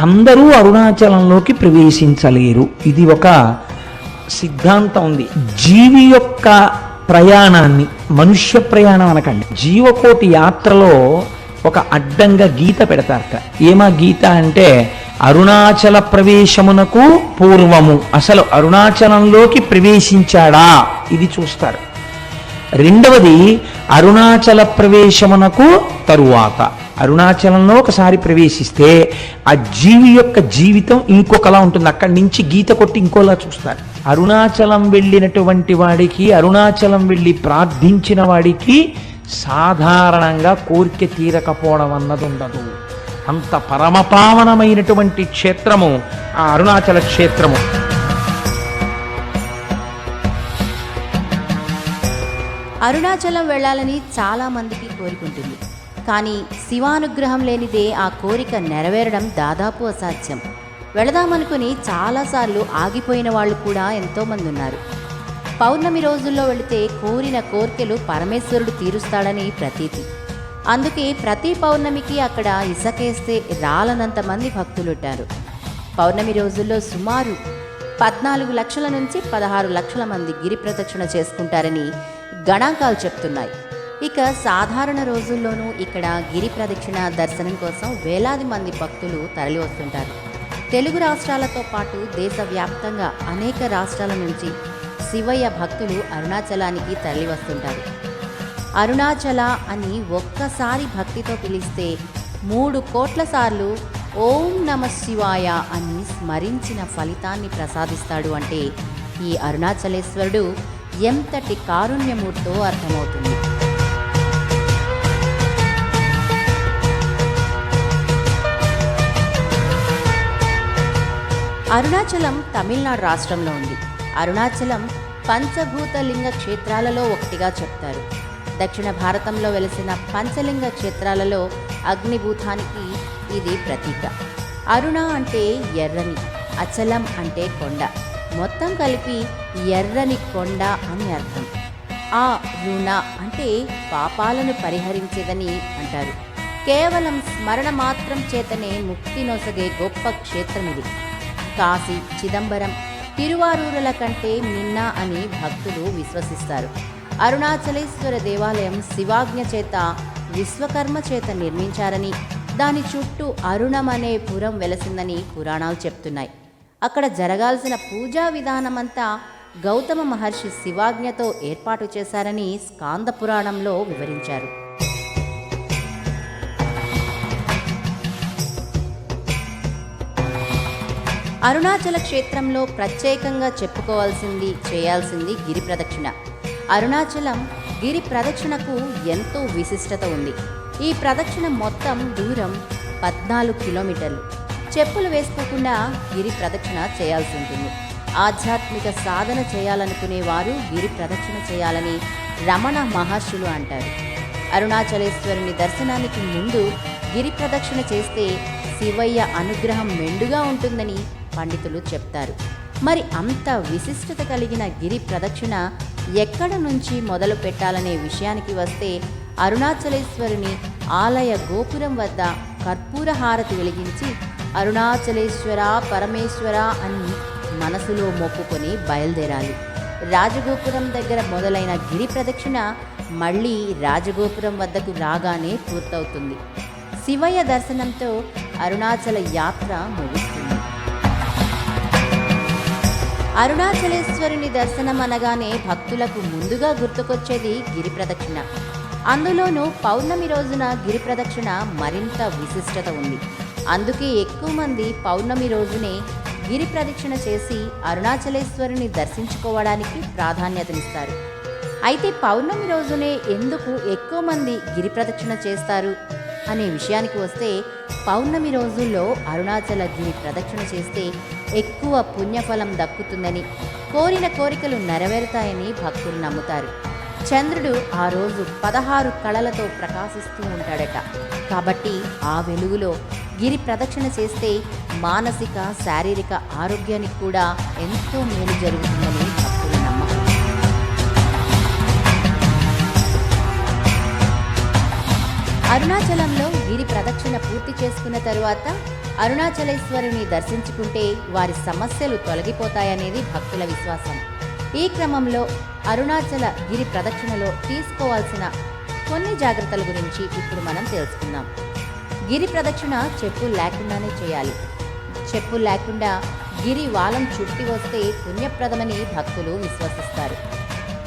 అందరూ అరుణాచలంలోకి ప్రవేశించలేరు. ఇది ఒక సిద్ధాంతం ఉంది. జీవి యొక్క ప్రయాణాన్ని మనుష్య ప్రయాణం అనకండి. జీవకోటి యాత్రలో ఒక అడ్డంగా గీత పెడతారట. ఏమా గీత అంటే అరుణాచల ప్రవేశమునకు పూర్వము. అసలు అరుణాచలంలోకి ప్రవేశించాడా? ఇది చూస్తారు. రెండవది అరుణాచల ప్రవేశమునకు తరువాత. అరుణాచలంలో ఒకసారి ప్రవేశిస్తే ఆ జీవి యొక్క జీవితం ఇంకొకలా ఉంటుంది. అక్కడి నుంచి గీత కొట్టి ఇంకోలా చూస్తారు. అరుణాచలం వెళ్ళినటువంటి వాడికి అరుణాచలం వెళ్ళి ప్రార్థించిన వాడికి సాధారణంగా కోరిక తీరకపోవడం అన్నది ఉండదు. అంత పరమపావనమైనటువంటి క్షేత్రము ఆ అరుణాచల క్షేత్రము. అరుణాచలం వెళ్ళాలని చాలా మందికి కోరికుంటుంది. కానీ శివానుగ్రహం లేనిదే ఆ కోరిక నెరవేరడం దాదాపు అసాధ్యం. వెళదామనుకుని చాలాసార్లు ఆగిపోయిన వాళ్ళు కూడా ఎంతోమంది ఉన్నారు. పౌర్ణమి రోజుల్లో వెళితే కోరిన కోరికలు పరమేశ్వరుడు తీరుస్తాడని ప్రతీతి. అందుకే ప్రతి పౌర్ణమికి అక్కడ ఇసకేస్తే రాలనంత మంది భక్తులుంటారు. పౌర్ణమి రోజుల్లో సుమారు పద్నాలుగు లక్షల నుంచి పదహారు లక్షల మంది గిరి ప్రదక్షిణ చేసుకుంటారని గణాంకాలు చెప్తున్నాయి. ఇక సాధారణ రోజుల్లోనూ ఇక్కడ గిరి ప్రదక్షిణ దర్శనం కోసం వేలాది మంది భక్తులు తరలి వస్తుంటారు తెలుగు రాష్ట్రాలతో పాటు దేశవ్యాప్తంగా అనేక రాష్ట్రాల నుంచి శివయ్య భక్తులు అరుణాచలానికి తరలి వస్తుంటారు అరుణాచల అని ఒక్కసారి భక్తితో పిలిస్తే మూడు కోట్ల సార్లు ఓం నమ శివాయ అని స్మరించిన ఫలితాన్ని ప్రసాదిస్తాడు అంటే ఈ అరుణాచలేశ్వరుడు ఎంతటి కారుణ్యమూర్తో అర్థమవుతుంది? అరుణాచలం తమిళనాడు రాష్ట్రంలో ఉంది. అరుణాచలం పంచభూత లింగ క్షేత్రాలలో ఒకటిగా చెప్తారు. దక్షిణ భారతంలో వెలిసిన పంచలింగ క్షేత్రాలలో అగ్నిభూతానికి ఇది ప్రతీక. అరుణ అంటే ఎర్రని అచలం అంటే కొండ. మొత్తం కలిపి ఎర్రని కొండ అని అర్థం. ఆ రుణ అంటే పాపాలను పరిహరించేదని అంటారు. కేవలం స్మరణ మాత్రం చేతనే ముక్తి నొసగే గొప్ప క్షేత్రం ఇది. కాశీ చిదంబరం తిరువారూరుల కంటే మిన్న అని భక్తులు విశ్వసిస్తారు. అరుణాచలేశ్వర దేవాలయం శివాజ్ఞ చేత విశ్వకర్మ చేత నిర్మించారని దాని చుట్టూ అరుణం అనే పురం వెలసిందని పురాణాలు చెప్తున్నాయి. అక్కడ జరగాల్సిన పూజా విధానమంతా గౌతమ మహర్షి శివాజ్ఞతో ఏర్పాటు చేశారని స్కాంద పురాణంలో వివరించారు. అరుణాచల క్షేత్రంలో ప్రత్యేకంగా చెప్పుకోవాల్సింది చేయాల్సింది గిరి ప్రదక్షిణ. అరుణాచలం గిరి ప్రదక్షిణకు ఎంతో విశిష్టత ఉంది. ఈ ప్రదక్షిణ మొత్తం దూరం పద్నాలుగు కిలోమీటర్లు. చెప్పులు వేసుకోకుండా గిరి ప్రదక్షిణ చేయాల్సి ఉంటుంది. ఆధ్యాత్మిక సాధన చేయాలనుకునే వారు గిరి ప్రదక్షిణ చేయాలని రమణ మహర్షులు అంటారు. అరుణాచలేశ్వరుని దర్శనానికి ముందు గిరి ప్రదక్షిణ చేస్తే శివయ్య అనుగ్రహం మెండుగా ఉంటుందని పండితులు చెప్తారు. మరి అంత విశిష్టత కలిగిన గిరి ప్రదక్షిణ ఎక్కడ నుంచి మొదలు పెట్టాలనే విషయానికి వస్తే అరుణాచలేశ్వరుని ఆలయ గోపురం వద్ద కర్పూర హారతి వెలిగించి అరుణాచలేశ్వర పరమేశ్వర అని మనసులో మొక్కుకొని బయలుదేరాలి. రాజగోపురం దగ్గర మొదలైన గిరి ప్రదక్షిణ మళ్ళీ రాజగోపురం వద్దకు రాగానే పూర్తవుతుంది. శివయ్య దర్శనంతో అరుణాచల యాత్ర ముగుస్తుంది. అరుణాచలేశ్వరుని దర్శనం అనగానే భక్తులకు ముందుగా గుర్తుకొచ్చేది గిరి ప్రదక్షిణ. అందులోనూ పౌర్ణమి రోజున గిరి ప్రదక్షిణ మరింత విశిష్టత ఉంది. అందుకే ఎక్కువ మంది పౌర్ణమి రోజునే గిరి ప్రదక్షిణ చేసి అరుణాచలేశ్వరుని దర్శించుకోవడానికి ప్రాధాన్యతనిస్తారు. అయితే పౌర్ణమి రోజునే ఎందుకు ఎక్కువ మంది గిరి ప్రదక్షిణ చేస్తారు? అనే విషయానికి వస్తే పౌర్ణమి రోజుల్లో అరుణాచల గిరి ప్రదక్షిణ చేస్తే ఎక్కువ పుణ్యఫలం దక్కుతుందని కోరిన కోరికలు నెరవేరుతాయని భక్తులు నమ్ముతారు. చంద్రుడు ఆ రోజు పదహారు కళలతో ప్రకాశిస్తూ ఉంటాడట. కాబట్టి ఆ వెలుగులో గిరి ప్రదక్షిణ చేస్తే మానసిక శారీరక ఆరోగ్యానికి కూడా ఎంతో మేలు జరుగుతుందని భక్తుల నమ్మకం. అరుణాచలంలో గిరి ప్రదక్షిణ పూర్తి చేసుకున్న తరువాత అరుణాచలేశ్వరుని దర్శించుకుంటే వారి సమస్యలు తొలగిపోతాయనేది భక్తుల విశ్వాసం. ఈ క్రమంలో అరుణాచల గిరి ప్రదక్షిణలో తీసుకోవాల్సిన కొన్ని జాగ్రత్తల గురించి ఇప్పుడు మనం తెలుసుకుందాం. గిరి ప్రదక్షిణ చెప్పు లేకుండానే చేయాలి. చెప్పు లేకుండా గిరి వాలం చుట్టి వస్తే పుణ్యప్రదమని భక్తులు విశ్వసిస్తారు.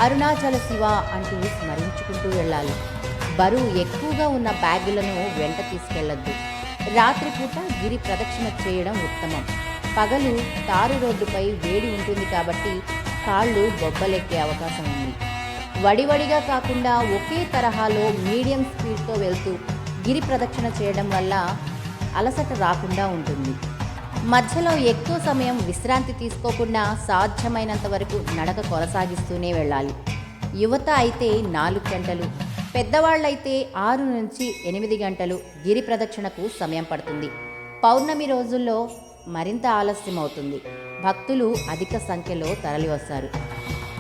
అరుణాచల శివ అంటూ స్మరించుకుంటూ వెళ్ళాలి. బరువు ఎక్కువగా ఉన్న బ్యాగులను వెంట తీసుకెళ్ళొద్దు రాత్రిపూట గిరి ప్రదక్షిణ చేయడం ఉత్తమం. పగలు తారు రోడ్డుపై వేడి ఉంటుంది కాబట్టి కాళ్ళు బొబ్బలెక్కే అవకాశం ఉంది. వడివడిగా కాకుండా ఒకే తరహాలో మీడియం స్పీడ్తో వెళ్తూ గిరి ప్రదక్షిణ చేయడం వల్ల అలసట రాకుండా ఉంటుంది. మధ్యలో ఎక్కువ సమయం విశ్రాంతి తీసుకోకుండా సాధ్యమైనంత వరకు నడక కొనసాగిస్తూనే వెళ్ళాలి. యువత అయితే నాలుగు గంటలు పెద్దవాళ్ళైతే ఆరు నుంచి ఎనిమిది గంటలు గిరి ప్రదక్షిణకు సమయం పడుతుంది. పౌర్ణమి రోజుల్లో మరింత ఆలస్యం అవుతుంది. భక్తులు అధిక సంఖ్యలో తరలివస్తారు.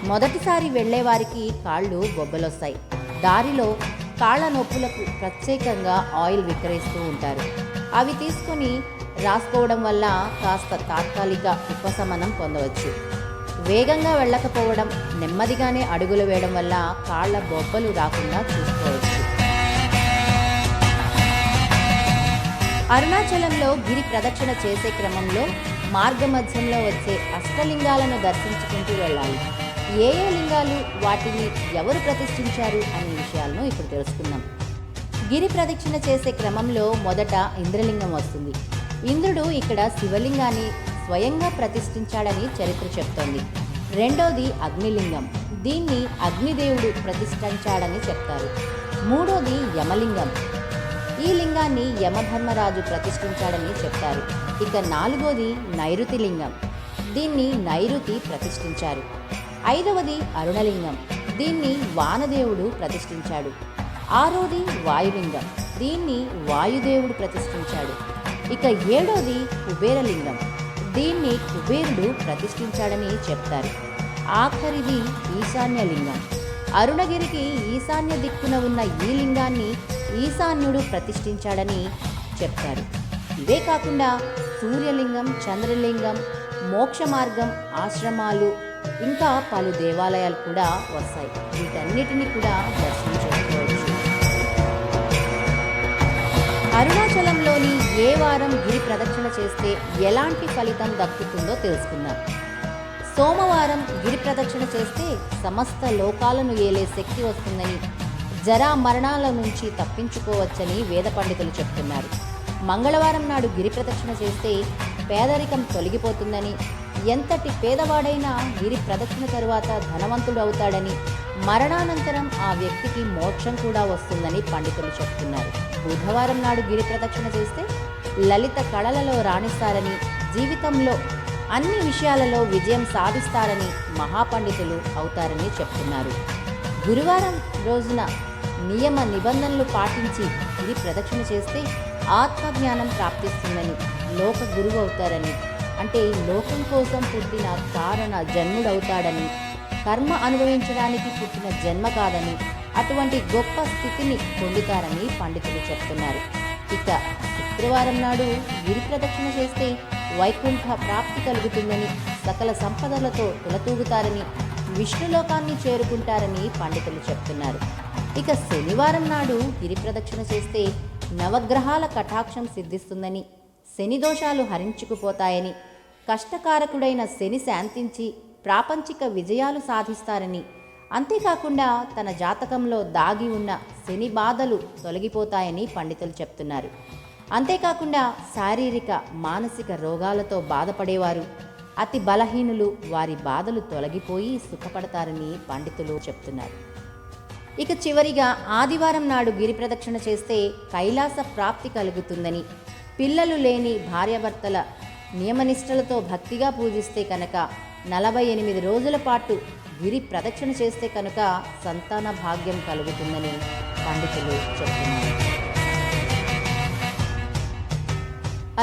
మొదటిసారి వెళ్ళేవారికి కాళ్ళు బొబ్బలొస్తాయి. దారిలో కాళ్ళ నొప్పులకు ప్రత్యేకంగా ఆయిల్ విక్రయిస్తూ ఉంటారు. అవి తీసుకొని రాసుకోవడం వల్ల కాస్త తాత్కాలిక ఉపశమనం పొందవచ్చు. వేగంగా వెళ్ళకపోవడం నెమ్మదిగానే అడుగులు వేయడం వల్ల కాళ్ళ బొబ్బలు రాకుండా చూసుకోవచ్చు. అరుణాచలంలో గిరి ప్రదక్షిణ చేసే క్రమంలో మార్గమధ్యంలో వచ్చే అష్టలింగాలను దర్శించుకుంటూ వెళ్ళాలి. ఏ ఏ లింగాలు వాటిని ఎవరు ప్రతిష్ఠించారు అనే విషయాలను ఇప్పుడు తెలుసుకుందాం. గిరి ప్రదక్షిణ చేసే క్రమంలో మొదట ఇంద్రలింగం వస్తుంది. ఇంద్రుడు ఇక్కడ శివలింగాన్ని స్వయంగా ప్రతిష్ఠించాడని చరిత్ర చెప్తోంది. రెండోది అగ్నిలింగం. దీన్ని అగ్నిదేవుడు ప్రతిష్ఠించాడని చెప్తారు. మూడోది యమలింగం. ఈ లింగాన్ని యమధర్మరాజు ప్రతిష్ఠించాడని చెప్తారు. ఇక నాలుగోది నైరుతి లింగం దీన్ని నైరుతి ప్రతిష్ఠించారు. ఐదవది అరుణలింగం. దీన్ని వానదేవుడు ప్రతిష్ఠించాడు. ఆరోది వాయులింగం. దీన్ని వాయుదేవుడు ప్రతిష్ఠించాడు. ఇక ఏడోది కుబేరలింగం. దీన్ని కుబేరుడు ప్రతిష్ఠించాడని చెప్తారు. ఆఖరిది ఈశాన్యలింగం. అరుణగిరికి ఈశాన్య దిక్కున ఉన్న ఈ లింగాన్ని ఈశాన్యుడు ప్రతిష్ఠించాడని చెప్తారు. ఇవే కాకుండా సూర్యలింగం చంద్రలింగం మోక్ష మార్గం ఆశ్రమాలు ఇంకా పలు దేవాలయాలు కూడా వస్తాయి. వీటన్నిటిని కూడా దర్శనం చేసుకోవచ్చు. అరుణాచలంలోని ఏ వారం గిరి ప్రదక్షిణ చేస్తే ఎలాంటి ఫలితం దక్కుతుందో తెలుసుకుందాం. సోమవారం గిరి ప్రదక్షిణ చేస్తే సమస్త లోకాలను ఏలే శక్తి వస్తుందని జరా మరణాల నుంచి తప్పించుకోవచ్చని వేద పండితులు చెప్తున్నారు. మంగళవారం నాడు గిరి ప్రదక్షిణ చేస్తే పేదరికం తొలగిపోతుందని ఎంతటి పేదవాడైనా గిరి ప్రదక్షిణ తరువాత ధనవంతుడు అవుతాడని మరణానంతరం ఆ వ్యక్తికి మోక్షం కూడా వస్తుందని పండితులు చెప్తున్నారు. బుధవారం నాడు గిరి ప్రదక్షిణ చేస్తే లలిత కళలలో రాణిస్తారని జీవితంలో అన్ని విషయాలలో విజయం సాధిస్తారని మహాపండితులు అవుతారని చెప్తున్నారు. గురువారం రోజున నియమ నిబంధనలు పాటించి గిరి ప్రదక్షిణ చేస్తే ఆత్మజ్ఞానం ప్రాప్తిస్తుందని లోక గురువు అవుతారని అంటే లోకం కోసం పుట్టిన కారణ జన్ముడవుతాడని కర్మ అనుభవించడానికి పుట్టిన జన్మ కాదని అటువంటి గొప్ప స్థితిని పొందుతారని పండితులు చెప్తున్నారు. ఇక శుక్రవారం నాడు గిరి ప్రదక్షిణ చేస్తే వైకుంఠ ప్రాప్తి కలుగుతుందని సకల సంపదలతో తులతూగుతారని విష్ణులోకాన్ని చేరుకుంటారని పండితులు చెప్తున్నారు. ఇక శనివారం నాడు గిరి ప్రదక్షిణ చేస్తే నవగ్రహాల కటాక్షం సిద్ధిస్తుందని శని దోషాలు హరించుకుపోతాయని కష్టకారకుడైన శని శాంతించి ప్రాపంచిక విజయాలు సాధిస్తారని అంతేకాకుండా తన జాతకంలో దాగి ఉన్న శని బాధలు తొలగిపోతాయని పండితులు చెప్తున్నారు. అంతేకాకుండా శారీరక మానసిక రోగాలతో బాధపడేవారు అతి బలహీనులు వారి బాధలు తొలగిపోయి సుఖపడతారని పండితులు చెప్తున్నారు. ఇక చివరిగా ఆదివారం నాడు గిరి ప్రదక్షిణ చేస్తే కైలాస ప్రాప్తి కలుగుతుందని పిల్లలు లేని భార్యాభర్తల నియమనిష్టలతో భక్తిగా పూజిస్తే కనుక నలభై ఎనిమిది రోజుల పాటు గిరి ప్రదక్షిణ చేస్తే కనుక సంతాన భాగ్యం కలుగుతుందని పండితులు చెప్తున్నారు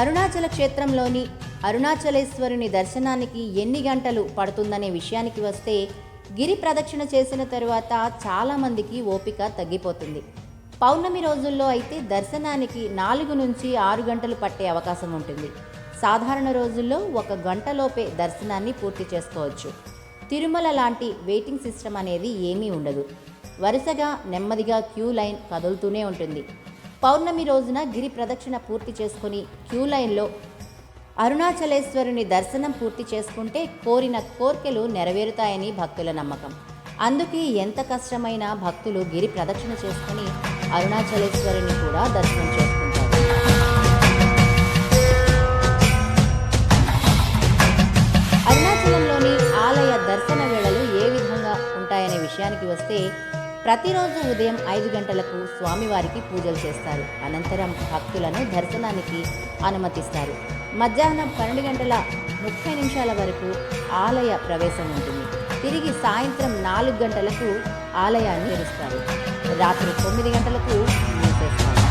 అరుణాచల క్షేత్రంలోని అరుణాచలేశ్వరుని దర్శనానికి ఎన్ని గంటలు పడుతుందనే విషయానికి వస్తే గిరి ప్రదక్షిణ చేసిన తరువాత చాలామందికి ఓపిక తగ్గిపోతుంది. పౌర్ణమి రోజుల్లో అయితే దర్శనానికి నాలుగు నుంచి ఆరు గంటలు పట్టే అవకాశం ఉంటుంది. సాధారణ రోజుల్లో ఒక గంటలోపే దర్శనాన్ని పూర్తి చేసుకోవచ్చు. తిరుమల లాంటి వెయిటింగ్ సిస్టమ్ అనేది ఏమీ ఉండదు. వరుసగా నెమ్మదిగా క్యూ లైన్ కదులుతూనే ఉంటుంది. పౌర్ణమి రోజున గిరి ప్రదక్షిణ పూర్తి చేసుకుని క్యూ లైన్లో అరుణాచలేశ్వరుని దర్శనం పూర్తి చేసుకుంటే కోరిన కోర్కెలు నెరవేరుతాయని భక్తుల నమ్మకం. అందుకే ఎంత కష్టమైనా భక్తులు గిరి ప్రదక్షిణ చేసుకుని అరుణాచలేశ్వరిని కూడా దర్శనం చేసుకుంటారు. అరుణాచలంలోని ఆలయ దర్శన వేళలు ఏ విధంగా ఉంటాయనే విషయానికి వస్తే ప్రతిరోజు ఉదయం ఐదు గంటలకు స్వామివారికి పూజలు చేస్తారు. అనంతరం భక్తులను దర్శనానికి అనుమతిస్తారు. మధ్యాహ్నం పన్నెండు గంటల ముప్పై నిమిషాల వరకు ఆలయ ప్రవేశం ఉంటుంది. తిరిగి సాయంత్రం నాలుగు గంటలకు ఆలయాన్ని తెరుస్తారు. రాత్రి తొమ్మిది గంటలకు మూసేస్తారు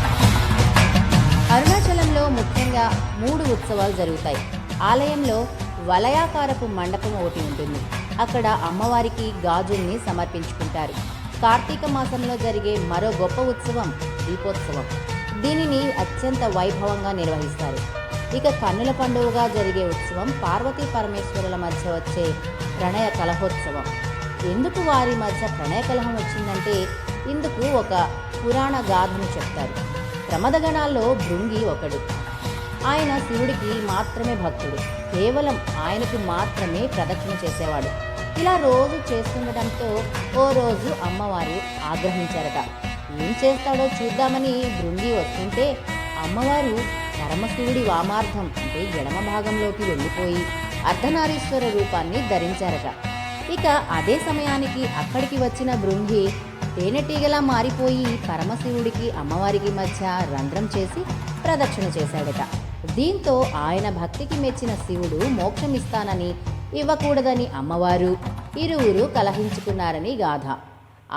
అరుణాచలంలో ముఖ్యంగా మూడు ఉత్సవాలు జరుగుతాయి. ఆలయంలో వలయాకారపు మండపం ఒకటి ఉంటుంది. అక్కడ అమ్మవారికి గాజుల్ని సమర్పించుకుంటారు. కార్తీక మాసంలో జరిగే మరో గొప్ప ఉత్సవం దీపోత్సవం. దీనిని అత్యంత వైభవంగా నిర్వహిస్తారు. ఇక కన్నుల పండుగగా జరిగే ఉత్సవం పార్వతీ పరమేశ్వరుల మధ్య వచ్చే ప్రణయ కలహోత్సవం. ఎందుకు వారి మధ్య ప్రణయ కలహం వచ్చిందంటే ఇందుకు ఒక పురాణ గాథను చెప్తారు. ప్రమదగణాల్లో భృంగి ఒకడు. ఆయన శివుడికి మాత్రమే భక్తుడు. కేవలం ఆయనకు మాత్రమే ప్రదక్షిణ చేసేవాడు. ఇలా రోజు చేస్తుండటంతో ఓ రోజు అమ్మవారు ఆగ్రహించారట. ఏం చేస్తాడో చూద్దామని భృంగి వస్తుంటే అమ్మవారు పరమశివుడి వామార్థం అంటే ఎడమ భాగంలోకి వెళ్ళిపోయి అర్ధనారీశ్వర రూపాన్ని ధరించారట. ఇక అదే సమయానికి అక్కడికి వచ్చిన బృంగి తేనెటీగలా మారిపోయి పరమశివుడికి అమ్మవారికి మధ్య రంధ్రం చేసి ప్రదక్షిణ చేశాడట. దీంతో ఆయన భక్తికి మెచ్చిన శివుడు మోక్షమిస్తానని ఇవ్వకూడదని అమ్మవారు ఇరువురు కలహించుకున్నారని గాథ.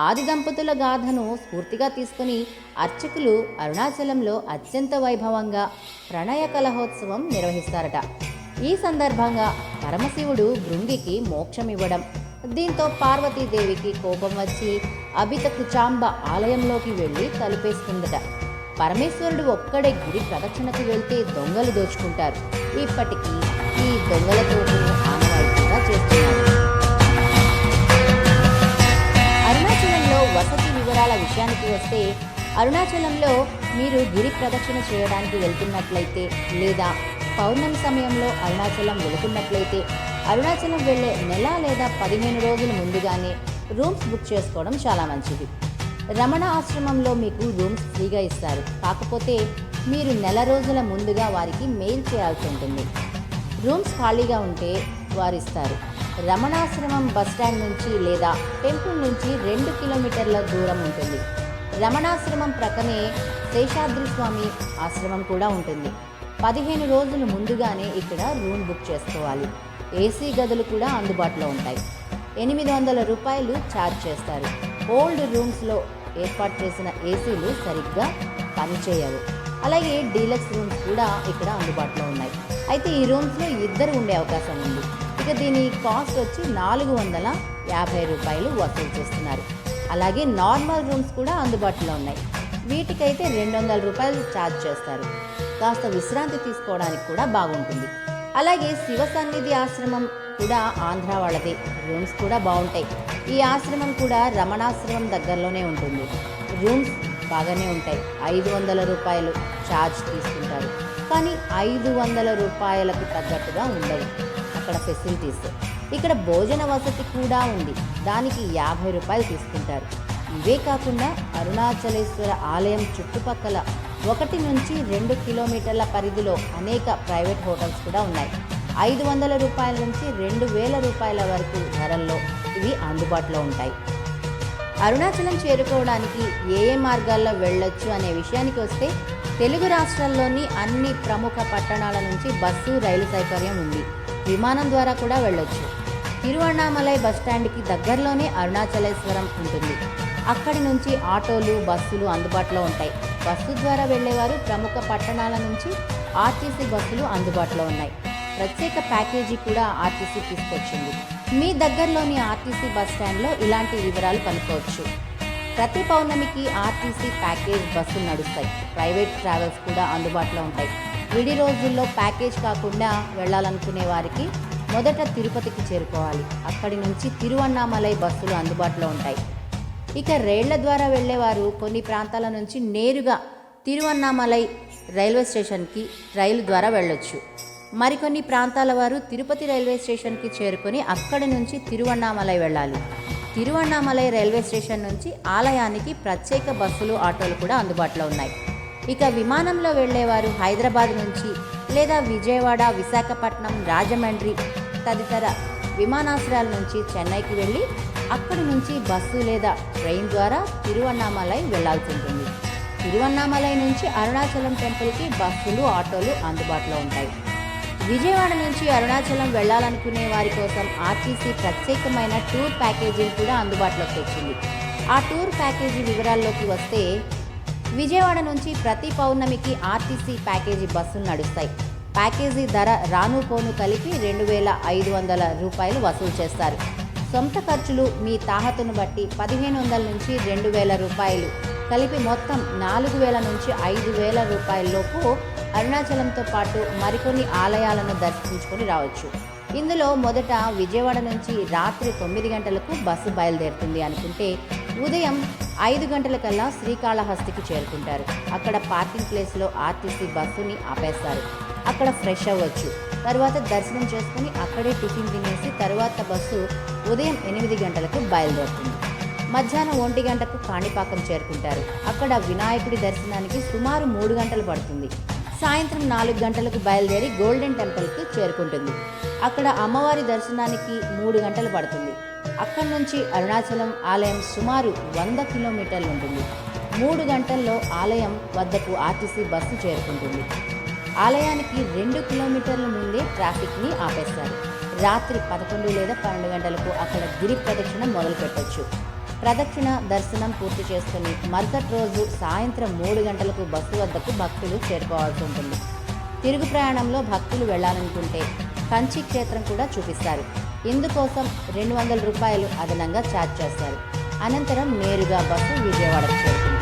ఆది దంపతుల గాథను స్ఫూర్తిగా తీసుకుని అర్చకులు అరుణాచలంలో అత్యంత వైభవంగా ప్రణయ కలహోత్సవం నిర్వహిస్తారట. ఈ సందర్భంగా పరమశివుడు భృంగికి మోక్షం ఇవ్వడం దీంతో పార్వతీదేవికి కోపం వచ్చి అభిత కుచాంబ ఆలయంలోకి వెళ్ళి తలుపేస్తుందట. పరమేశ్వరుడు ఒక్కడే గుడి ప్రదక్షిణకు వెళ్తే దొంగలు దోచుకుంటారు. ఇప్పటికీ ఈ దొంగలతో ఆనవాయితీగా చేస్తున్నారు అరుణాచలంలో వసతి వివరాల విషయానికి వస్తే అరుణాచలంలో మీరు గిరి ప్రదక్షిణ చేయడానికి వెళ్తున్నట్లయితే లేదా పౌర్ణమి సమయంలో అరుణాచలం వెళుతున్నట్లయితే అరుణాచలం వెళ్ళే నెల లేదా పదిహేను రోజుల ముందుగానే రూమ్స్ బుక్ చేసుకోవడం చాలా మంచిది. రమణ ఆశ్రమంలో మీకు రూమ్స్ ఫ్రీగా ఇస్తారు. కాకపోతే మీరు నెల రోజుల ముందుగా వారికి మెయిల్ చేయాల్సి ఉంటుంది. రూమ్స్ ఖాళీగా ఉంటే వారు ఇస్తారు. రమణాశ్రమం బస్టాండ్ నుంచి లేదా టెంపుల్ నుంచి రెండు కిలోమీటర్ల దూరం ఉంటుంది. రమణాశ్రమం ప్రక్కనే శేషాద్రి స్వామి ఆశ్రమం కూడా ఉంటుంది. పదిహేను రోజులు ముందుగానే ఇక్కడ రూమ్ బుక్ చేసుకోవాలి. ఏసీ గదులు కూడా అందుబాటులో ఉంటాయి. ఎనిమిది వందల రూపాయలు ఛార్జ్ చేస్తారు. ఓల్డ్ రూమ్స్లో ఏర్పాటు చేసిన ఏసీలు సరిగ్గా పనిచేయవు. అలాగే డీలక్స్ రూమ్స్ కూడా ఇక్కడ అందుబాటులో ఉన్నాయి. అయితే ఈ రూమ్స్లో ఇద్దరు ఉండే అవకాశం ఉంది. ఇక దీని కాస్ట్ వచ్చి నాలుగు వందల యాభై రూపాయలు వసూలు చేస్తున్నారు. అలాగే నార్మల్ రూమ్స్ కూడా అందుబాటులో ఉన్నాయి. వీటికైతే రెండు వందల రూపాయలు ఛార్జ్ చేస్తారు. కాస్త విశ్రాంతి తీసుకోవడానికి కూడా బాగుంటుంది. అలాగే శివ సన్నిధి ఆశ్రమం కూడా ఆంధ్ర వాళ్ళదే. రూమ్స్ కూడా బాగుంటాయి. ఈ ఆశ్రమం కూడా రమణాశ్రమం దగ్గరలోనే ఉంటుంది. రూమ్స్ బాగానే ఉంటాయి. ఐదు వందల రూపాయలు ఛార్జ్ తీసుకుంటారు. కానీ ఐదు వందల రూపాయలకు తగ్గట్టుగా ఉండవు అక్కడ ఫెసిలిటీస్ ఇక్కడ భోజన వసతి కూడా ఉంది. దానికి యాభై రూపాయలు తీసుకుంటారు. ఇవే కాకుండా అరుణాచలేశ్వర ఆలయం చుట్టుపక్కల ఒకటి నుంచి రెండు కిలోమీటర్ల పరిధిలో అనేక ప్రైవేట్ హోటల్స్ కూడా ఉన్నాయి. ఐదు వందల రూపాయల నుంచి రెండు వేల రూపాయల వరకు ధరల్లో ఇవి అందుబాటులో ఉంటాయి. అరుణాచలం చేరుకోవడానికి ఏ ఏ మార్గాల్లో వెళ్ళొచ్చు అనే విషయానికి వస్తే తెలుగు రాష్ట్రాల్లోని అన్ని ప్రముఖ పట్టణాల నుంచి బస్సు రైలు సౌకర్యం ఉంది. విమానం ద్వారా కూడా వెళ్ళొచ్చు. తిరువణామలై బస్టాండ్కి దగ్గరలోనే అరుణాచలేశ్వరం ఉంటుంది. అక్కడి నుంచి ఆటోలు బస్సులు అందుబాటులో ఉంటాయి. బస్సు ద్వారా వెళ్ళేవారు ప్రముఖ పట్టణాల నుంచి ఆర్టీసీ బస్సులు అందుబాటులో ఉన్నాయి. ప్రత్యేక ప్యాకేజీ కూడా ఆర్టీసీ తీసుకొచ్చింది. మీ దగ్గరలోని ఆర్టీసీ బస్ స్టాండ్లో ఇలాంటి వివరాలు కనుక్కోవచ్చు. ప్రతి పౌర్ణమికి ఆర్టీసీ ప్యాకేజ్ బస్సులు నడుస్తాయి. ప్రైవేట్ ట్రావెల్స్ కూడా అందుబాటులో ఉంటాయి. విడి రోజుల్లో ప్యాకేజ్ కాకుండా వెళ్ళాలనుకునే వారికి మొదట తిరుపతికి చేరుకోవాలి. అక్కడి నుంచి తిరువన్నామలై బస్సులు అందుబాటులో ఉంటాయి. ఇక రైళ్ళ ద్వారా వెళ్ళేవారు కొన్ని ప్రాంతాల నుంచి నేరుగా తిరువన్నామలై రైల్వే స్టేషన్కి రైలు ద్వారా వెళ్ళొచ్చు. మరికొన్ని ప్రాంతాల వారు తిరుపతి రైల్వే స్టేషన్కి చేరుకొని అక్కడి నుంచి తిరువన్నామలై వెళ్ళాలి. తిరువన్నామలై రైల్వే స్టేషన్ నుంచి ఆలయానికి ప్రత్యేక బస్సులు ఆటోలు కూడా అందుబాటులో ఉన్నాయి. ఇక విమానంలో వెళ్ళేవారు హైదరాబాద్ నుంచి లేదా విజయవాడ విశాఖపట్నం రాజమండ్రి తదితర విమానాశ్రయాల నుంచి చెన్నైకి వెళ్ళి అక్కడి నుంచి బస్సు లేదా ట్రైన్ ద్వారా తిరువన్నామలై వెళ్ళాల్సి ఉంటుంది. తిరువన్నామలై నుంచి అరుణాచలం టెంపుల్కి బస్సులు ఆటోలు అందుబాటులో ఉంటాయి. విజయవాడ నుంచి అరుణాచలం వెళ్ళాలనుకునే వారి కోసం ఆర్టీసీ ప్రత్యేకమైన టూర్ ప్యాకేజీని కూడా అందుబాటులోకి తెచ్చింది. ఆ టూర్ ప్యాకేజీ వివరాల్లోకి వస్తే విజయవాడ నుంచి ప్రతి పౌర్ణమికి ఆర్టీసీ ప్యాకేజీ బస్సులు నడుస్తాయి. ప్యాకేజీ ధర రాను పోను కలిపి రెండు వేల ఐదు వందల రూపాయలు వసూలు చేస్తారు. సొంత ఖర్చులు మీ తాహతును బట్టి పదిహేను వందల నుంచి రెండు వేల రూపాయలు కలిపి మొత్తం నాలుగు వేల నుంచి ఐదు వేల రూపాయలలోపు అరుణాచలంతో పాటు మరికొన్ని ఆలయాలను దర్శించుకొని రావచ్చు. ఇందులో మొదట విజయవాడ నుంచి రాత్రి తొమ్మిది గంటలకు బస్సు బయలుదేరుతుంది అనుకుంటే ఉదయం ఐదు గంటలకల్లా శ్రీకాళహస్తికి చేరుకుంటారు. అక్కడ పార్కింగ్ ప్లేస్లో ఆర్టీసీ బస్సుని ఆపేస్తారు. అక్కడ ఫ్రెష్ అవ్వచ్చు. తర్వాత దర్శనం చేసుకుని అక్కడే టిఫిన్ తినేసి తర్వాత బస్సు ఉదయం ఎనిమిది గంటలకు బయలుదేరుతుంది. మధ్యాహ్నం ఒంటి గంటకు కాణిపాకం చేరుకుంటారు. అక్కడ వినాయకుడి దర్శనానికి సుమారు మూడు గంటలు పడుతుంది. సాయంత్రం నాలుగు గంటలకు బయలుదేరి గోల్డెన్ టెంపుల్కి చేరుకుంటుంది. అక్కడ అమ్మవారి దర్శనానికి మూడు గంటలు పడుతుంది. అక్కడి నుంచి అరుణాచలం ఆలయం సుమారు వంద కిలోమీటర్లు ఉంటుంది. మూడు గంటల్లో ఆలయం వద్దకు ఆర్టీసీ బస్సు చేరుకుంటుంది. ఆలయానికి రెండు కిలోమీటర్ల ముందే ట్రాఫిక్ని ఆపేస్తారు రాత్రి పదకొండు లేదా పన్నెండు గంటలకు అక్కడ గిరి ప్రదక్షిణ మొదలు పెట్టచ్చు. ప్రదక్షిణ దర్శనం పూర్తి చేసుకుని మరుసటి రోజు సాయంత్రం మూడు గంటలకు బస్సు వద్దకు భక్తులు చేరుకోవాల్సి ఉంటుంది. తిరుగు ప్రయాణంలో భక్తులు వెళ్ళాలనుకుంటే కంచి క్షేత్రం కూడా చూపిస్తారు. ఇందుకోసం రెండు వందల రూపాయలు అదనంగా ఛార్జ్ చేస్తారు. అనంతరం నేరుగా బస్సు విజయవాడకు చేరుతుంది